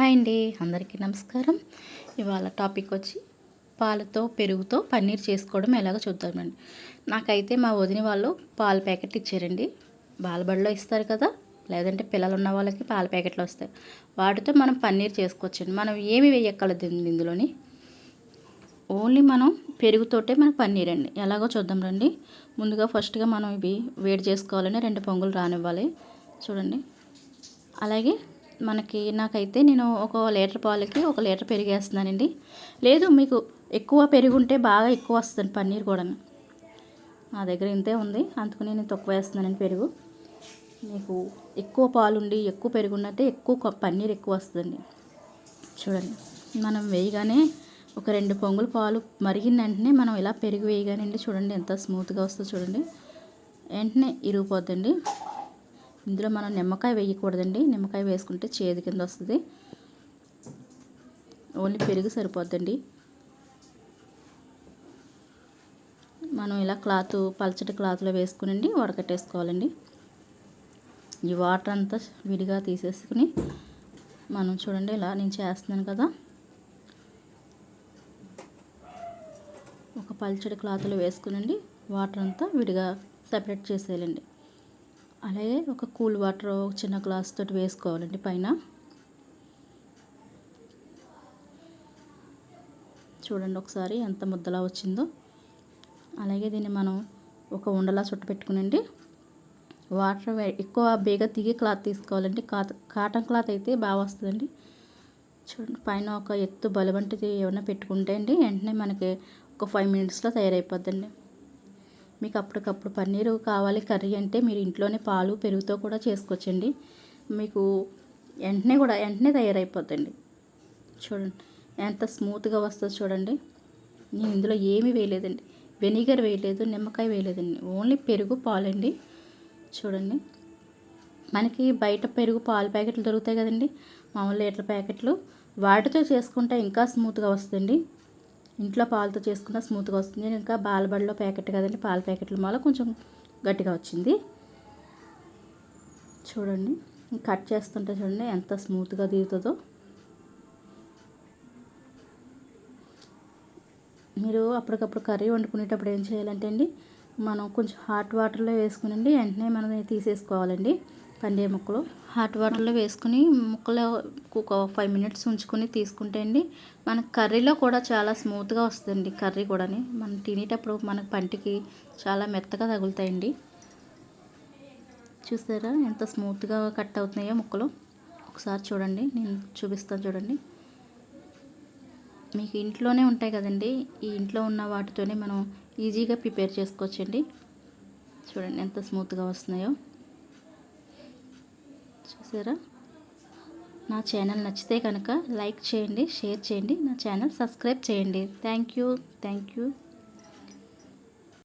Hi అండి అందరికీ నమస్కారం. ఇవాళ టాపిక్ వచ్చి పాలతో పెరుగుతో పన్నీర్ చేసుకోవడం ఎలాగో చూద్దామండి. నాకైతే మా వదిన వాళ్ళు పాల ప్యాకెట్ ఇచ్చారండి. బాలబడిలో ఇస్తారు కదా లేదంటే పిల్లలు ఉన్న వాళ్ళకి పాల ప్యాకెట్లు వస్తాయి. వాటితో మనం పన్నీర్ చేసుకోవచ్చండి. మనం ఏమి వేయక్కర్లేదు ఇందులోని. ఓన్లీ మనం పెరుగుతోటే మనకు పన్నీర్ అండి. ఎలాగో చూద్దాం రండి. ముందుగా ఫస్ట్గా మనం ఇవి వేడి చేసుకోవాలని రెండు పొంగులు రానివ్వాలి. చూడండి. అలాగే మనకి నాకైతే నేను ఒక లీటర్ పాలకి ఒక లీటర్ పెరిగేస్తున్నానండి. లేదు మీకు ఎక్కువ పెరుగు ఉంటే బాగా ఎక్కువ వస్తుంది పన్నీర్ కూడా నా దగ్గర ఇంతే ఉంది. అందుకు నేను తక్కువ వేస్తున్నానండి పెరుగు. మీకు ఎక్కువ పాలుండి ఎక్కువ పెరుగున్నట్టే ఎక్కువ పన్నీర్ ఎక్కువ వస్తుందండి. చూడండి. మనం వేయగానే ఒక రెండు పొంగులు పాలు మరిగిన వెంటనే మనం ఇలా పెరుగు వేయగానండి చూడండి ఎంత స్మూత్గా వస్తుందో చూడండి. వెంటనే ఇరిగిపోద్దండి ఇందులో మనం నిమ్మకాయ వేయకూడదండి. నిమ్మకాయ వేసుకుంటే చేదు కింద వస్తుంది. ఓన్లీ పెరుగు సరిపోద్దండి. మనం ఇలా క్లాత్ పలచటి క్లాత్లో వేసుకునండి వడకట్టేసుకోవాలండి. ఈ వాటర్ అంతా విడిగా తీసేసుకుని మనం చూడండి ఇలా నేను చేస్తున్నాను కదా. ఒక పల్చడి క్లాత్లో వేసుకునండి వాటర్ అంతా విడిగా సపరేట్ చేసేయాలండి. అలాగే ఒక కూల్ వాటర్ చిన్న గ్లాస్ తోటి వేసుకోవాలండి పైన. చూడండి ఒకసారి ఎంత ముద్దలా వచ్చిందో. అలాగే దీన్ని మనం ఒక ఉండలా చుట్టపెట్టుకునండి వాటర్ ఎక్కువ బేగ దిగే క్లాత్ తీసుకోవాలండి. కాటన్ క్లాత్ అయితే బాగా వస్తుందండి. చూడండి పైన ఒక ఎత్తు బలవంటిది ఏమైనా పెట్టుకుంటే అండి వెంటనే మనకి ఒక ఫైవ్ మినిట్స్లో తయారైపోద్దండి. మీకు అప్పటికప్పుడు పన్నీరు కావాలి కర్రీ అంటే మీరు ఇంట్లోనే పాలు పెరుగుతో కూడా చేసుకోవచ్చండి. మీకు వెంటనే కూడా వెంటనే తయారైపోతుంది చూడండి ఎంత స్మూత్గా వస్తుందో చూడండి. నేను ఇందులో ఏమీ వేయలేదండి. వెనిగర్ వేయలేదు నిమ్మకాయ వేయలేదండి. ఓన్లీ పెరుగు పాలండి. చూడండి. మనకి బయట పెరుగు పాల ప్యాకెట్లు దొరుకుతాయి కదండి. మామూలు లీటర్ ప్యాకెట్లు వాటితో చేసుకుంటే ఇంకా స్మూత్గా వస్తుందండి. ఇంట్లో పాలతో చేసుకున్న స్మూత్గా వస్తుంది. నేను ఇంకా బాలబడిలో ప్యాకెట్ కదండి పాల ప్యాకెట్ల మాల కొంచెం గట్టిగా వచ్చింది. చూడండి కట్ చేస్తుంటే చూడండి ఎంత స్మూత్గా దిగుతుందో మీరు అప్పటికప్పుడు కర్రీ వండుకునేటప్పుడు ఏం చేయాలంటే అండి మనం కొంచెం హాట్ వాటర్లో వేసుకునండి వెంటనే మనం తీసేసుకోవాలండి. పండే ముక్కలు. హాట్ వాటర్లో వేసుకుని ముక్కలు ఒక ఫైవ్ మినిట్స్ ఉంచుకొని తీసుకుంటే అండి మన కర్రీలో కూడా చాలా స్మూత్గా వస్తుందండి కర్రీ కూడా మనం తినేటప్పుడు మనకు పంటికి చాలా మెత్తగా తగులుతాయండి. చూసారా ఎంత స్మూత్గా కట్ అవుతున్నాయో ముక్కలు. ఒకసారి చూడండి నేను చూపిస్తాను చూడండి. మీకు ఇంట్లోనే ఉంటాయి కదండి ఈ ఇంట్లో ఉన్న వాటితోనే మనం ఈజీగా ప్రిపేర్ చేసుకోవచ్చండి. చూడండి ఎంత స్మూత్గా వస్తున్నాయో. చూసారా? నా ఛానల్ నచ్చితే కనుక లైక్ చేయండి షేర్ చేయండి నా ఛానల్ సబ్స్క్రైబ్ చేయండి. Thank you thank you.